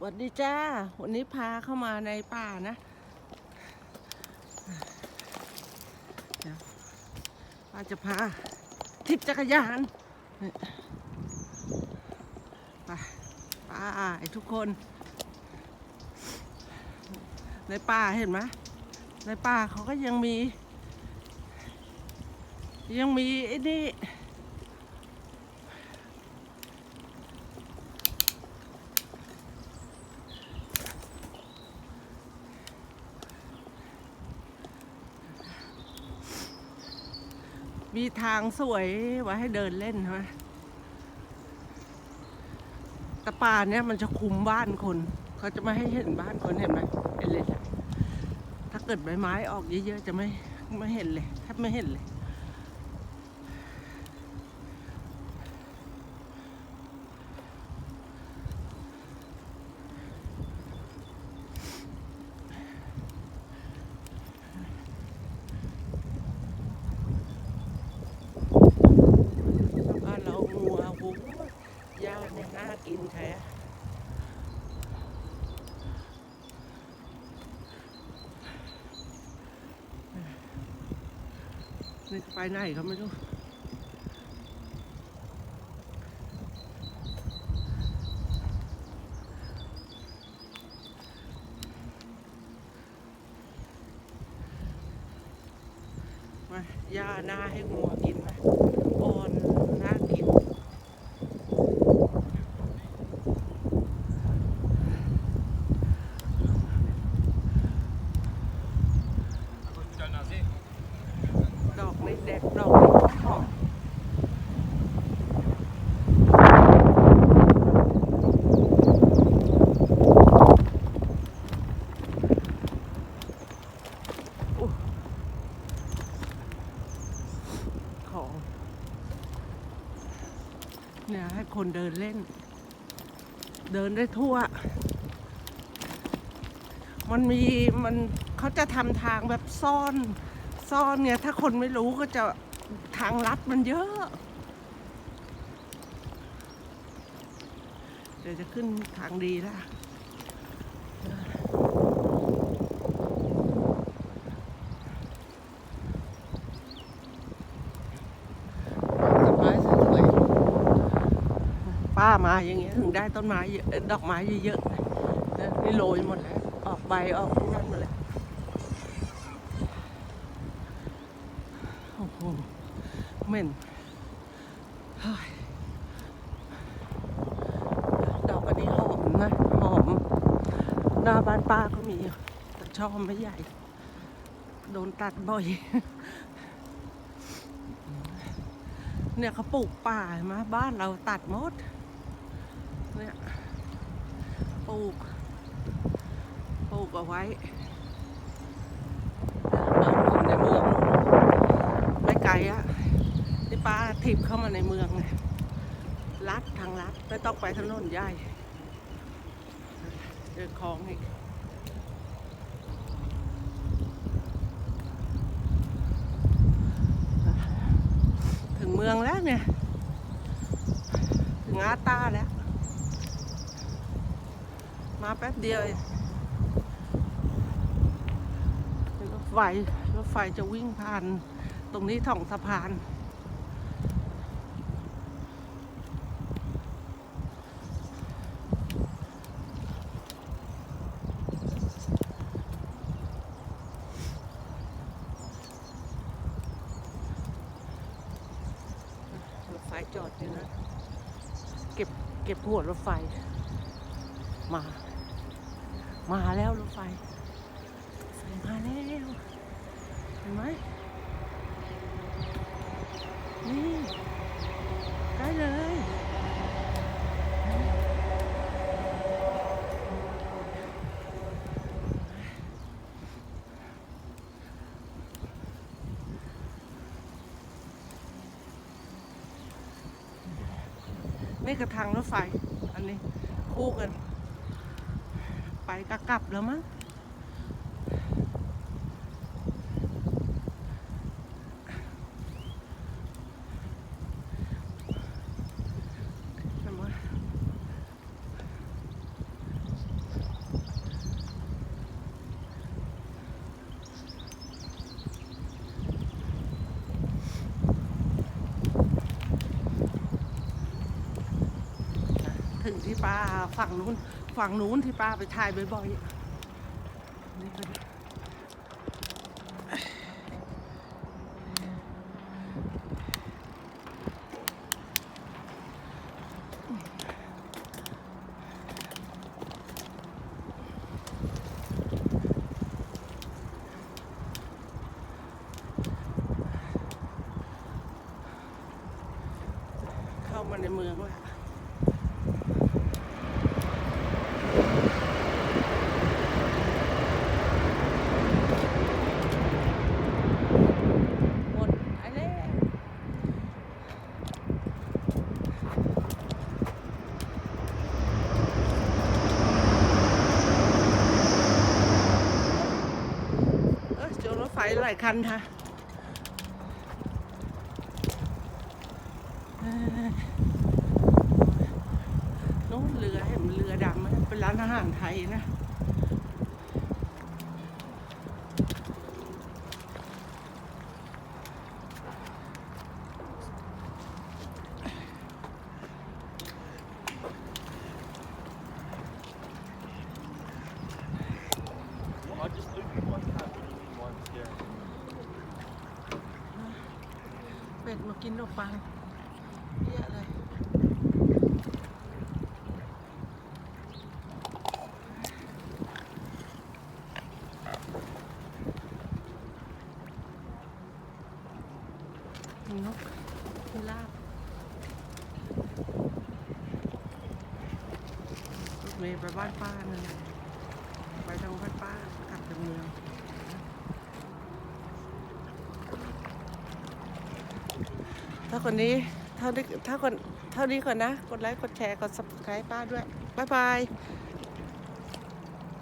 สวัสดีจ้า วันนี้พาเข้ามาในป่านะเดี๋ยวป้าจะพา ทิปจักรยานไปไป้าไอ้ทุกคน ในป่าเห็นไหมในป่าเขาก็ยังมี ยังมีไอ้นี่ มีทางสวยไว้ให้เดินเล่นใช่ไหมแต่ป่าเนี้ยมันจะคุมบ้านคนเขาจะไม่ให้เห็นบ้านคนเห็นไหมเห็นเลยถ้าเกิดใบไม้ออกเยอะๆจะไม่ไม่เห็นเลยแทบไม่เห็นเลย บ้านเรางัววุ้งย่างเนี่ยน่ากินแท้ นี่ไปไหนเขาไม่รู้มาย่าหน้าให้งัวกินไหมอ่อน ดอกนี้แดกดอกนี้หอมอุ๊ยของ เนี่ยให้คนเดินเล่น เดินได้ทั่ว มันมีมันเขาจะทำทางแบบซ่อน ซ่อนเนี่ย ถ้าคนไม่รู้ก็จะทางลัดมันเยอะ เดี๋ยวจะขึ้นทางดีแล้วต้นไม้สวยๆป้ามาอย่างเงี้ยถึงได้ต้นไม้เยอะดอกไม้เยอะๆนะนี่โรยหมดแล้วออกใบออกนั่นหมดแล้วโอ้โหเหม็นดอกอันนี้หอมนะหอมหน้าบ้านป้าก็มีแต่ช่อไม่ใหญ่ โดนตัดบ่อยเนี่ยเขาปลูกป่ามาบ้านเราตัดหมด เนี่ยปลูกปลูกเอาไว้ในเมืองไม่ไกลอะนี่ป้าทิพเข้ามาในเมืองไงลัดทางลัดไม่ต้องไปถนนใหญ่เจอคลองอีกถึงเมืองแล้วเนี่ย ถึงอาตาแล้ว มาแป๊บเดียวเองรถไฟรถไฟจะวิ่งผ่านตรงนี้ท่องสะพาน รถไฟจอดอยู่นะ เก็บเก็บหัวรถไฟ มา มาแล้วรถไฟไฟมาแล้ว เห็นไหมนี่ได้เลยนี่กระทางรถไฟ อันนี้คู่กัน ไปกะกลับแล้วมั้ง ที่ ป้าฝั่งนู้น ฝั่งนู้นที่ป้าไปถ่ายบ่อยๆนี่เป็นเข้ามาในเมืองแล้ว หมดไอ้เล่เออเจอ รถไหลายคันค่ะเอ้ยนู้นเรือเห็นเรือดำเป็นร้านอาหารไทยนะ เป็ดมากินนมปังเยอะเลยนกพิราบรถเมย์ไปบ้านป้านั่นน่ะไปทางบ้านป้ากลับจากเมือง ถ้าคนนี้เท่านี้ถ้าคนเท่านี้ก่อนนะ กดไลค์ กดแชร์ กด subscribe ป้าด้วย บ๊ายบาย